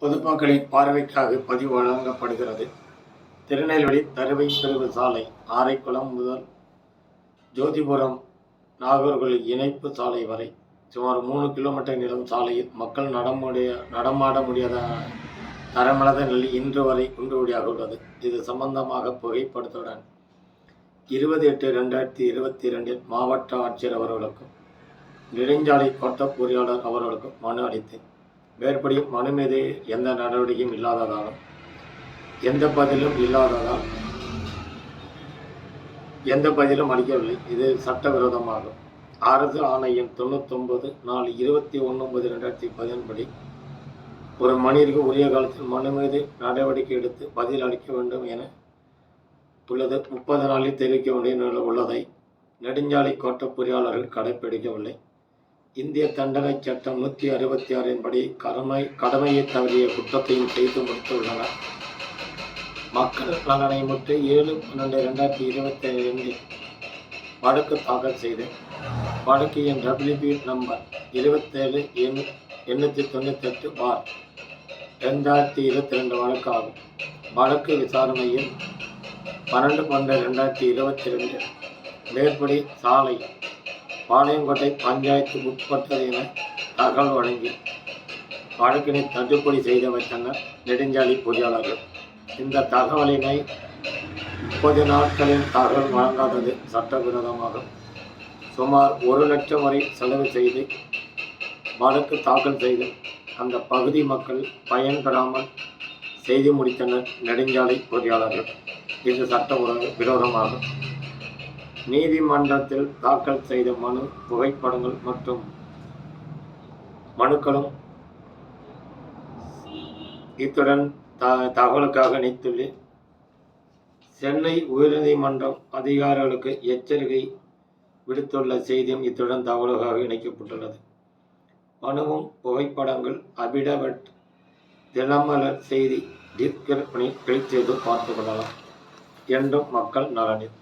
பொதுமக்களின் பார்வைக்காக பதிவு வழங்கப்படுகிறது. திருநெல்வேலி தருவை பிரிவு சாலை ஆரைக்குளம் முதல் ஜோதிபுரம் நாகர்கோவில் இணைப்பு சாலை வரை. சுமார் மூணு கிலோமீட்டர் நீளம் சாலையில் மக்கள் நடமுடிய நடமாட முடியாத தரமளத நிலை இன்று வரை குன்றுவடியாக உள்ளது. இது சம்பந்தமாக புகைப்படத்துடன் இருபது எட்டு ரெண்டாயிரத்தி இருபத்தி ரெண்டில் மாவட்ட ஆட்சியர் அவர்களுக்கும் நெடுஞ்சாலை கோட்ட பொறியாளர் அவர்களுக்கும் மனு அளித்தேன். மேற்படி மனு மீது எந்த நடவடிக்கையும் இல்லாததாலும் எந்த பதிலும் இல்லாததால் எந்த பதிலும் அளிக்கவில்லை. இது சட்டவிரோதமாகும். அரசு ஆணையம் தொண்ணூத்தொன்பது நாலு இருபத்தி ஒன்பது ரெண்டாயிரத்தி பதினெண்படி ஒரு மனிதருக்கு உரிய காலத்தில் மனு மீது நடவடிக்கை எடுத்து பதில் அளிக்க வேண்டும் என உள்ளது. முப்பது நாளில் தெரிவிக்க வேண்டிய உள்ளதை நெடுஞ்சாலை கோட்ட பொறியாளர்கள் கடைப்பிடிக்கவில்லை. இந்திய தண்டனை சட்டம் நூற்றி அறுபத்தி ஆறின் படி கடமை கடமையை தவறிய குற்றத்தையும் செய்து முடித்துள்ளனர் மக்கள் நலனை முற்று ஏழு பன்னெண்டு ரெண்டாயிரத்தி இருபத்தி ரெண்டில் வழக்கு தாக்கல் செய்து வழக்கு என் டபிள்யூபி நம்பர் இருபத்தேழு எண் எண்ணூற்றி தொண்ணூத்தெட்டு பார் ரெண்டாயிரத்தி இருபத்தி ரெண்டு வழக்கு ஆகும் வழக்கு விசாரணையில் பன்னெண்டு பன்னெண்டு ரெண்டாயிரத்தி இருபத்தி ரெண்டு மேற்படி சாலை பாளையங்கோட்டை பஞ்சாயத்து உட்பட்டது என தகவல் வழங்கி வழக்கினை தள்ளுபடி செய்து வைத்தனர் நெடுஞ்சாலை பொறியாளர்கள். இந்த தகவலினை முப்பது நாட்களில் தகவல் வழங்காதது சட்டவிரோதமாகும் சுமார் ஒரு லட்சம் வரை செலவு செய்து வழக்கு தாக்கல் செய்து அந்த பகுதி மக்கள் பயன்பெறாமல் செய்து முடித்தனர் நெடுஞ்சாலை பொறியாளர்கள். இது சட்ட விரோதமாகும் நீதிமன்றத்தில் தாக்கல் செய்த மனு புகைப்படங்கள் மற்றும் மனுக்களும் இத்துடன் த தகவலுக்காக அளித்துள்ளேன் சென்னை உயர்நீதிமன்றம் அதிகாரிகளுக்கு எச்சரிக்கை விடுத்துள்ள செய்தியும் இத்துடன் தகவலுக்காக இணைக்கப்பட்டுள்ளது. மனுவும் புகைப்படங்கள் அபிடவட் தினமலர் செய்தி டிஸ்கிரிப்ஷனில் கிளிக் செய்து பார்த்து கொள்ளலாம். என்றும் மக்கள் நலனில்.